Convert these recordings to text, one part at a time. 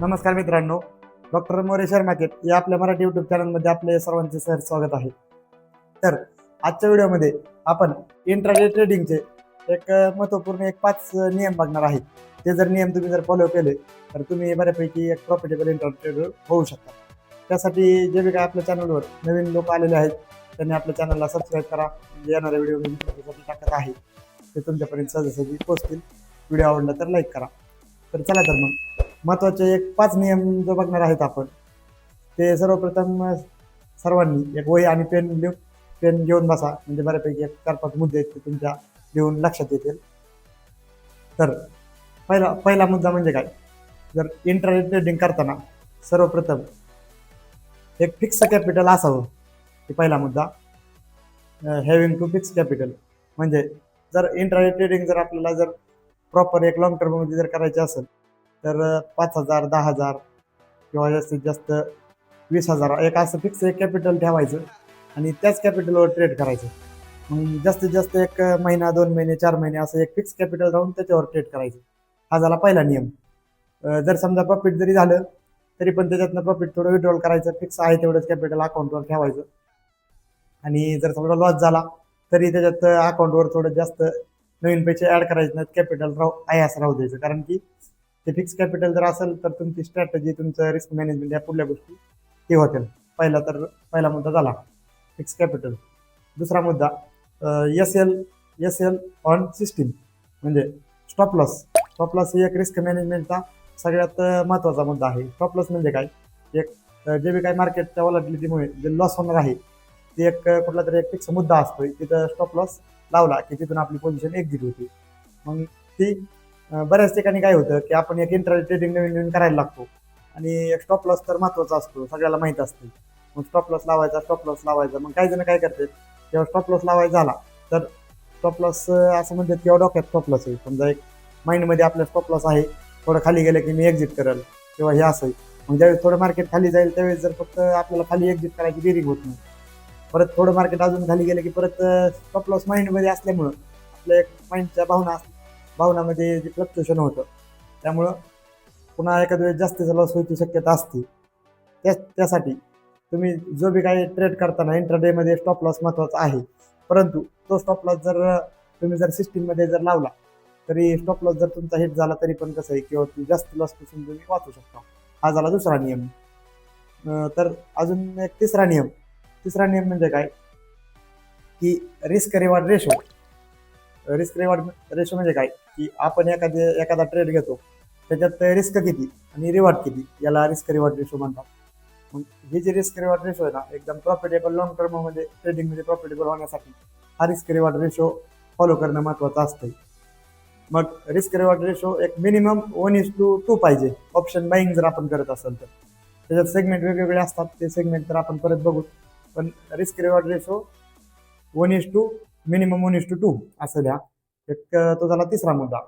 नमस्कार मित्रांनो doctor More share market या आपल्या मराठी युट्यूब चॅनलमध्ये आपले सर्वांचे सर स्वागत आहे. तर आजच्या व्हिडिओमध्ये आपण इंट्राडे ट्रेडिंगचे एक महत्त्वपूर्ण एक पाच नियम बघणार आहेत ते जर नियम तुम्ही जर फॉलो केले तर तुम्ही बऱ्यापैकी एक प्रॉफिटेबल इंट्रा ट्रेडर होऊ शकता. त्यासाठी जे बी काय आपल्या चॅनलवर नवीन लोक आलेले आहेत त्यांनी आपल्या चॅनलला सबस्क्राईब करा. म्हणजे येणारे व्हिडिओ मी तुमच्यासाठी टाकत आहे. ते तुमच्यापर्यंत सहजासहजी पोचतील व्हिडिओ आवडला तर लाईक करा. तर चला तर मग. महत्त्वाचे एक पाच नियम जो बघणार आहेत आपण ते सर्वप्रथम सर्वांनी एक वही आणि पेन लिहून पेन घेऊन बसा. म्हणजे बऱ्यापैकी एक चार पाच मुद्दे आहेत ते तुमच्या लिहून लक्षात येतील. तर पहिला पहिला मुद्दा म्हणजे काय? जर इंटरनेट ट्रेडिंग करताना सर्वप्रथम एक फिक्स कॅपिटल असावं हे पहिला मुद्दा. हॅव्हिंग टू फिक्स कॅपिटल म्हणजे जर इंटरनेट ट्रेडिंग जर आपल्याला जर प्रॉपर एक लॉंग टर्ममध्ये जर करायचे असेल तर पाच हजार दहा हजार किंवा जास्तीत जास्त वीस हजार एक असं फिक्स एक कॅपिटल ठेवायचं आणि त्याच कॅपिटलवर ट्रेड करायचं. मग जास्तीत जास्त एक महिना दोन महिने चार महिने असं एक फिक्स कॅपिटल राहून त्याच्यावर ट्रेड करायचं. हा झाला पहिला नियम. जर समजा प्रॉफिट जरी झालं तरी पण त्याच्यातनं प्रॉफिट थोडं विड्रॉल करायचं. फिक्स आहे तेवढंच कॅपिटल अकाउंटवर ठेवायचं. आणि जर समजा लॉस झाला तरी त्याच्यात अकाउंटवर थोडं जास्त नवीन पैसे ॲड करायचे नाहीत. कॅपिटल राहू आहे असं राहू द्यायचं. कारण की ते फिक्स कॅपिटल जर असेल तर तुमची स्ट्रॅटजी तुमचं रिस्क मॅनेजमेंट या पुढल्या गोष्टी ते होतील. पहिला तर पहिला मुद्दा झाला. फिक्स कॅपिटल दुसरा मुद्दा S L S L on system म्हणजे स्टॉप लॉस स्टॉप लॉस ही एक रिस्क मॅनेजमेंटचा सगळ्यात महत्त्वाचा मुद्दा आहे. स्टॉप लॉस म्हणजे काय? एक जे बी काय मार्केटच्या वॉलॅटिलिटीमुळे जे लॉस होणार आहे ते एक कुठला तरी एक फिक्स मुद्दा असतो तिथं स्टॉप लॉस लावला की तिथून आपली पोझिशन एक्झिट होती. मग ती बऱ्याच ठिकाणी काय होतं की आपण एक इंटर ट्रेडिंग नवीन नवीन करायला लागतो. आणि एक स्टॉप लॉस तर महत्त्वाचा असतो सगळ्याला माहीत असते. मग स्टॉप लॉस लावायचा स्टॉप लॉस लावायचा. मग काही जण काय करतात जेव्हा स्टॉप लॉस लावायचा झाला तर स्टॉप लॉस असं म्हणतात किंवा डोक्यात स्टॉप लॉस आहे. समजा एक माइंडमध्ये आपल्या स्टॉप लॉस आहे थोडं खाली गेलं की मी एक्झिट करेल किंवा हे असं आहे. मग ज्यावेळेस थोडं मार्केट खाली जाईल त्यावेळेस जर फक्त आपल्याला खाली एक्झिट करायची बेरिंग होत नाही. परत थोडं मार्केट अजून खाली गेलं की परत स्टॉप लॉस माइंडमध्ये असल्यामुळं आपल्या एक माइंडच्या भावना भावनामध्ये जे फ्लक्च्युएशन होतं त्यामुळं पुन्हा एखाद्या वेळेस जास्तीचा लॉस व्हायची शक्यता असते. त्या त्यासाठी तुम्ही जो बी काही ट्रेड करताना इंटरडेमध्ये स्टॉप लॉस महत्त्वाचा आहे. परंतु तो स्टॉप लॉस जर तुम्ही जर सिस्टीममध्ये जर लावला तरी स्टॉप लॉस जर तुमचा हिट झाला तरी पण कसं आहे किंवा तुम्ही जास्त लॉसपासून तुम्ही वाचू शकता. हा झाला दुसरा नियम. तर अजून एक तिसरा नियम. तिसरा नियम म्हणजे काय? की risk reward ratio risk reward ratio म्हणजे काय? की आपण एखादे एखादा ट्रेड घेतो त्याच्यात रिस्क किती आणि रिवॉर्ड किती याला रिस्क रिवॉर्ड रेशो म्हणतात. मग हे जे रिस्क रिवॉर्ड रेशो आहे ना एकदम प्रॉफिटेबल लॉंग टर्ममध्ये ट्रेडिंगमध्ये प्रॉफिटेबल होण्यासाठी हा रिस्क रिवॉर्ड रेशो फॉलो करणं महत्त्वाचं असतं मग रिस्क रिवॉर्ड रेशो एक minimum one is to two पाहिजे. ऑप्शन बाईंग जर आपण करत असेल तर. त्याच्यात सेगमेंट वेगवेगळे असतात ते सेगमेंट तर आपण परत बघू. पण risk reward ratio one is two minimum one is to two असं द्या. एक तो झाला तिसरा मुद्दा.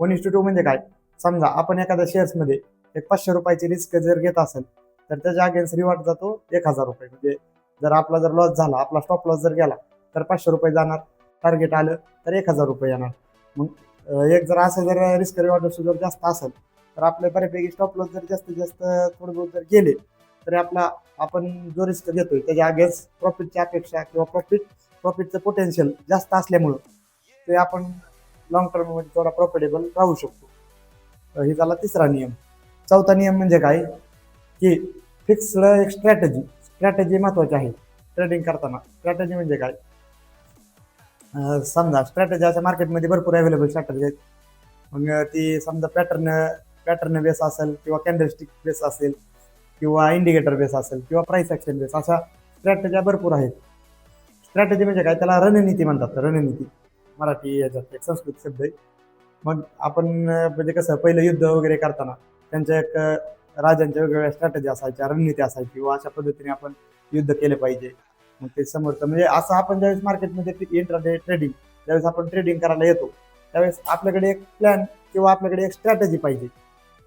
वन इज टू टू म्हणजे काय? समजा आपण एखाद्या शेअर्समध्ये एक पाचशे रुपयाची रिस्क जर घेत असेल तर त्याच्या अगेन्स्ट रिवॉर्ड जातो एक हजार रुपये. म्हणजे जर आपला जर लॉस झाला आपला स्टॉप लॉस जर गेला तर पाचशे रुपये जाणार. टार्गेट आलं तर एक हजार रुपये येणार. मग एक जर असं जर रिस्क रिवॉर्ड जर जास्त असेल तर आपले बऱ्यापैकी स्टॉप लॉस जर जास्तीत जास्त थोडं बहुत जर गेले तरी आपला आपण जो रिस्क घेतोय त्याच्या अगेन्स्ट प्रॉफिटची अपेक्षा किंवा प्रॉफिट प्रॉफिटचं पोटेन्शियल जास्त असल्यामुळं ते आपण लॉंग टर्ममध्ये थोडा प्रॉफिटेबल राहू शकतो. हे झाला तिसरा नियम. चौथा नियम म्हणजे काय? की फिक्स्ड एक स्ट्रॅटेजी स्ट्रॅटेजी महत्त्वाची आहे. ट्रेडिंग करताना. स्ट्रॅटेजी म्हणजे काय? समजा स्ट्रॅटेजी अशा मार्केटमध्ये भरपूर अवेलेबल स्ट्रॅटेजी आहेत. मग ती समजा पॅटर्न पॅटर्न बेस असेल किंवा कॅन्डलस्टिक बेस असेल किंवा इंडिकेटर बेस असेल किंवा प्राईस ॲक्शन बेस अशा स्ट्रॅटेज्या भरपूर आहेत. स्ट्रॅटेजी म्हणजे काय? त्याला रणनीती म्हणतात. रणनीती. मराठी याच्यात एक संस्कृत शब्द आहे. मग आपण म्हणजे कसं पहिलं युद्ध वगैरे करताना त्यांच्या एक राजांच्या वेगवेगळ्या स्ट्रॅटेजी असायच्या रणनीती असायची किंवा अशा पद्धतीने आपण युद्ध केले पाहिजे. मग ते समोरचं म्हणजे असं आपण ज्यावेळेस मार्केटमध्ये इंट्राडे ट्रेडिंग ज्यावेळेस आपण ट्रेडिंग करायला येतो त्यावेळेस आपल्याकडे एक प्लॅन किंवा आपल्याकडे एक स्ट्रॅटेजी पाहिजे.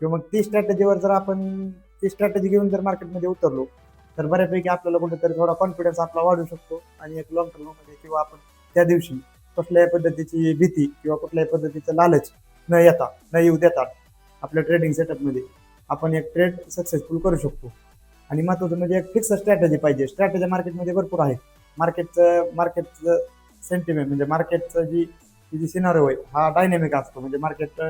किंवा मग ती स्ट्रॅटेजीवर जर आपण ती स्ट्रॅटेजी घेऊन जर मार्केटमध्ये उतरलो तर बऱ्यापैकी आपल्याला कुठेतरी थोडा कॉन्फिडन्स आपला वाढू शकतो आणि एक लॉंग टर्ममध्ये किंवा आपण त्या दिवशी कुठल्याही पद्धतीची भीती किंवा कुठल्याही पद्धतीचं लालच न येता न येऊ देता आपल्या ट्रेडिंग सेटअपमध्ये आपण एक ट्रेड सक्सेसफुल करू शकतो. आणि महत्त्वाचं म्हणजे एक फिक्स स्ट्रॅटेजी पाहिजे. स्ट्रॅटेजी मार्केटमध्ये भरपूर आहे. मार्केटचं मार्केटचं सेंटिमेंट म्हणजे मार्केटचं जी जी सिनारो आहे हा डायनॅमिक असतो. म्हणजे मार्केट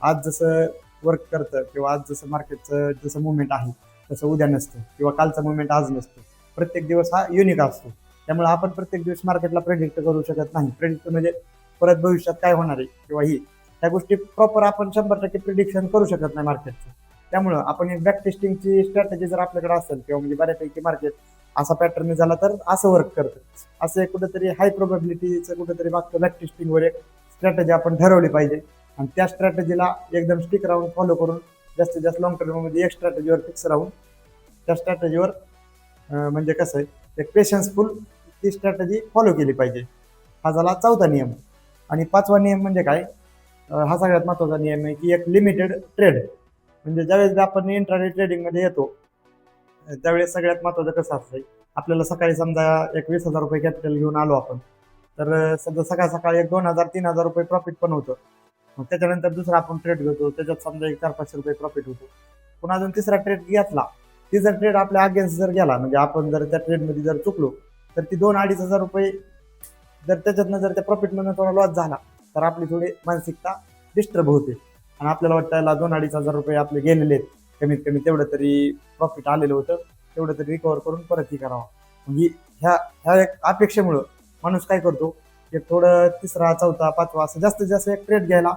आज जसं वर्क करतं किंवा आज जसं मार्केटचं जसं मुवमेंट आहे तसं उद्या नसतं किंवा कालचा मुवमेंट आज नसतं. प्रत्येक दिवस हा युनिक असतो. त्यामुळे आपण प्रत्येक दिवस मार्केटला प्रेडिक्ट करू शकत नाही. प्रेडिक्ट म्हणजे परत भविष्यात काय होणार आहे किंवा ही. त्या गोष्टी प्रॉपर आपण शंभर टक्के प्रिडिक्शन करू शकत नाही मार्केटचं त्यामुळं आपण एक बॅक टेस्टिंगची स्ट्रॅटेजी जर आपल्याकडे असेल किंवा म्हणजे बऱ्यापैकी मार्केट असा पॅटर्न झाला तर असं वर्क करतं. असं एक कुठेतरी हाय प्रोबॅबिलिटीचं कुठेतरी मागचं बॅक टेस्टिंगवर एक स्ट्रॅटेजी आपण ठरवली पाहिजे. आणि त्या स्ट्रॅटेजीला एकदम स्टिक राहून फॉलो करून जास्तीत जास्त लॉंग टर्ममध्ये एक स्ट्रॅटेजीवर फिक्स राहून त्या स्ट्रॅटेजीवर म्हणजे कसं आहे एक पेशन्सफुल ती स्ट्रॅटेजी फॉलो केली पाहिजे. हा झाला चौथा नियम. आणि पाचवा नियम म्हणजे काय? हा सगळ्यात महत्त्वाचा नियम आहे की एक लिमिटेड ट्रेड म्हणजे ज्यावेळेस आपण इंट्राडे ट्रेडिंगमध्ये येतो त्यावेळेस सगळ्यात महत्त्वाचं कसं असतं आपल्याला सकाळी समजा एक वीस हजार रुपये कॅपिटल घेऊन आलो आपण तर सध्या सकाळ सकाळी एक दोन हजार तीन हजार रुपये प्रॉफिट पण होतं. मग त्याच्यानंतर दुसरा आपण ट्रेड घेतो त्याच्यात समजा एक चार पाचशे रुपये प्रॉफिट होतो. पुन्हा अजून तिसरा ट्रेड घेतला ती जर ट्रेड आपल्या अगेन्स्ट जर गेला म्हणजे आपण जर त्या ट्रेडमध्ये जर चुकलो तर ती दोन अडीच हजार रुपये जर त्याच्यातनं जर त्या प्रॉफिटमधनं थोडा लॉस झाला तर आपली थोडी मानसिकता डिस्टर्ब होते. आणि आपल्याला वाटतं दोन अडीच हजार रुपये आपले गेलेले आहेत. कमीत कमी तेवढं तरी प्रॉफिट आलेलं होतं तेवढं तरी रिकवर करून परत ही करावं. म्हणजे ह्या ह्या एक अपेक्षेमुळं माणूस काय करतो एक थोडं तिसरा चौथा पाचवा असं जास्तीत जास्त एक ट्रेड घ्यायला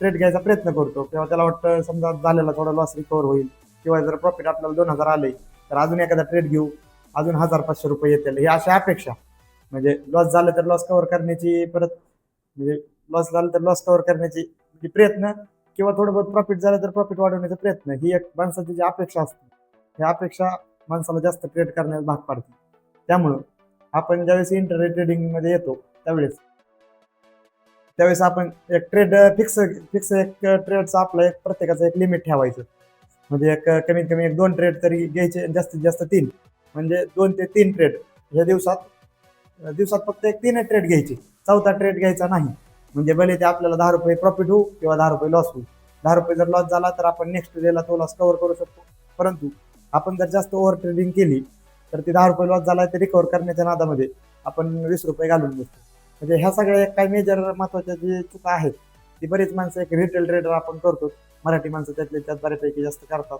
ट्रेड घ्यायचा प्रयत्न करतो. किंवा त्याला वाटतं समजा झालेला थोडा लॉस रिकवर होईल किंवा जर प्रॉफिट आपल्याला दोन हजार आले तर अजून एखादा ट्रेड घेऊ अजून हजार पाचशे रुपये येतील. ही अशा अपेक्षा. म्हणजे लॉस झालं तर लॉस कव्हर करण्याची परत म्हणजे लॉस झालं तर लॉस कव्हर करण्याची म्हणजे प्रयत्न किंवा थोडं बहुत प्रॉफिट झालं तर प्रॉफिट वाढवण्याचा प्रयत्न. ही एक माणसाची जी अपेक्षा असते. ह्या अपेक्षा माणसाला जास्त ट्रेड करण्यास भाग पाडते. त्यामुळं आपण ज्यावेळेस इंटरनेट ट्रेडिंगमध्ये येतो त्यावेळेस. त्यावेळेस आपण एक ट्रेड फिक्स फिक्स एक ट्रेडचा आपला एक प्रत्येकाचं एक लिमिट ठेवायचं. म्हणजे एक कमीत कमी एक दोन ट्रेड तरी घ्यायचे जास्तीत जास्त तीन. म्हणजे दोन ते तीन ट्रेड ह्या दिवसात दिवसात फक्त एक तीन ट्रेड घ्यायची. चौथा ट्रेड घ्यायचा नाही. म्हणजे भले ते आपल्याला दहा रुपये प्रॉफिट होऊ किंवा दहा रुपये लॉस होऊ. दहा रुपये जर लॉस झाला तर आपण नेक्स्ट डेला तो लॉस कव्हर करू शकतो. परंतु आपण जर जास्त ओव्हर ट्रेडिंग केली तर ते दहा रुपये लॉस झाला ते रिकवर करण्याच्या नादामध्ये आपण वीस रुपये घालून बसतो. म्हणजे ह्या सगळ्या काही मेजर महत्त्वाच्या जे चुका आहेत ती बरीच माणसं एक रिटेल ट्रेडर आपण करतो. मराठी माणसं त्यातले त्यात बऱ्यापैकी जास्त करतात.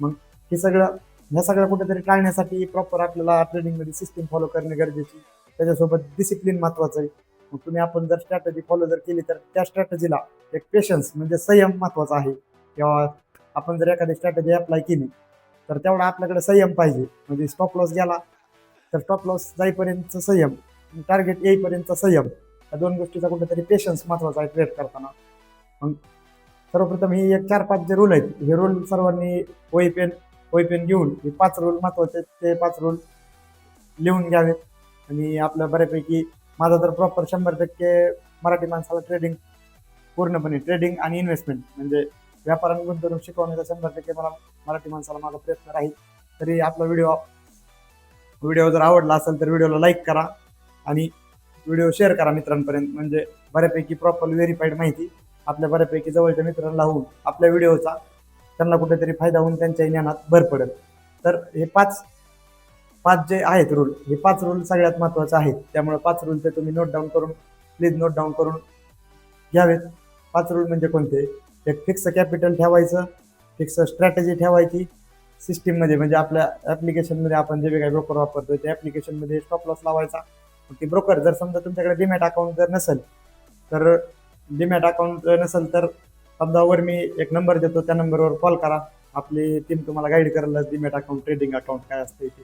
मग हे सगळं ह्या सगळ्या कुठेतरी टाळण्यासाठी प्रॉपर आपल्याला ट्रेडिंगमध्ये सिस्टीम फॉलो करणे गरजेची त्याच्यासोबत डिसिप्लिन महत्वाचं आहे. मग तुम्ही आपण जर स्ट्रॅटजी फॉलो जर केली तर त्या स्ट्रॅटजीला एक पेशन्स म्हणजे संयम महत्त्वाचा आहे. किंवा आपण जर एखादी स्ट्रॅटजी अप्लाय केली तर तेवढा आपल्याकडे संयम पाहिजे. म्हणजे स्टॉप लॉस गेला तर स्टॉप लॉस जाईपर्यंत संयम. टार्गेट येईपर्यंतचा संयम. या दोन गोष्टीचा कुठेतरी पेशन्स महत्त्वाचा आहे ट्रेड करताना. मग सर्वप्रथम ही एक चार पाच जे रूल आहेत हे रूल सर्वांनी वही पेन वही पेन घेऊन हे पाच रूल महत्त्वाचे आहेत, ते पाच रूल लिहून घ्यावेत. आणि आपल्या बऱ्यापैकी माझा तर प्रॉपर शंभर टक्के मराठी माणसाला ट्रेडिंग पूर्णपणे ट्रेडिंग आणि इन्व्हेस्टमेंट म्हणजे व्यापार आणि गुंतवणूक शिकवण्याचा शंभर टक्के मला मराठी माणसाला माझा प्रयत्न राहील. तरी आपला व्हिडिओ व्हिडिओ जर आवडला असेल तर व्हिडिओला लाईक करा. आणि व्हिडिओ शेअर करा मित्रांपर्यंत. म्हणजे बऱ्यापैकी प्रॉपर व्हेरीफाईड माहिती आपल्या बऱ्यापैकी जवळच्या मित्रांना होऊन आपल्या व्हिडिओचा त्यांना कुठेतरी फायदा होऊन त्यांच्या ज्ञानात भर पडेल. तर हे पाच पाच जे आहेत रूल हे पाच रूल सगळ्यात महत्त्वाचे आहेत. त्यामुळे पाच रूल ते तुम्ही नोट डाऊन करून प्लीज नोट डाऊन करून घ्यावेत. पाच रूल म्हणजे कोणते? एक फिक्स कॅपिटल ठेवायचं फिक्स स्ट्रॅटेजी ठेवायची. सिस्टीममध्ये म्हणजे आपल्या ॲप्लिकेशनमध्ये आपण जे काही ब्रोकर वापरतो त्या ॲप्लिकेशनमध्ये स्टॉप लॉस लावायचा. ती ब्रोकर जर समजा तुमच्याकडे डीमॅट अकाउंट जर नसेल तर डीमॅट अकाउंट नसेल तर समजा वर मी एक नंबर देतो त्या नंबरवर कॉल करा. आपली टीम तुम्हाला गाईड करेल डीमॅट अकाउंट ट्रेडिंग अकाउंट काय असते ते.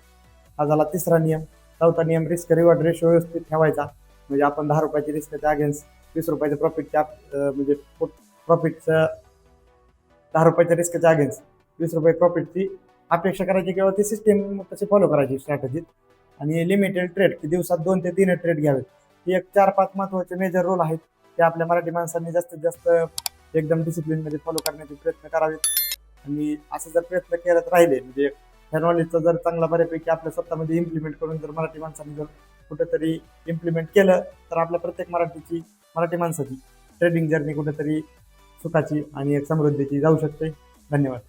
हा झाला तिसरा नियम. चौथा नियम रिस्क रिवॉर्ड रेशो व्यवस्थित ठेवायचा. म्हणजे आपण दहा रुपयाची रिस्कच्या अगेन्स्ट वीस रुपयाचे प्रॉफिटच्या म्हणजे प्रॉफिटचं दहा रुपयाच्या रिस्कच्या अगेन्स्ट वीस रुपये प्रॉफिटची अपेक्षा करायची किंवा ती सिस्टीम तशी फॉलो करायची स्ट्रॅटजीत आणि लिमिटेड ट्रेड की दिवसात दोन ते तीन ट्रेड घ्यावेत हे एक चार पाच महत्त्वाचे मेजर रोल आहेत ते आपल्या मराठी माणसांनी जास्तीत जास्त एकदम डिसिप्लिनमध्ये फॉलो करण्याचे प्रयत्न करावेत. आणि असं जर प्रयत्न करत राहिले म्हणजे ह्या नॉलेजचा जर चांगला बऱ्यापैकी आपल्या स्वतःमध्ये इम्प्लिमेंट करून जर मराठी माणसांनी जर कुठेतरी इम्प्लिमेंट केलं तर आपल्या प्रत्येक मराठीची मराठी माणसाची ट्रेडिंग जर्नी कुठेतरी सुखाची आणि एक समृद्धीची जाऊ शकते. धन्यवाद.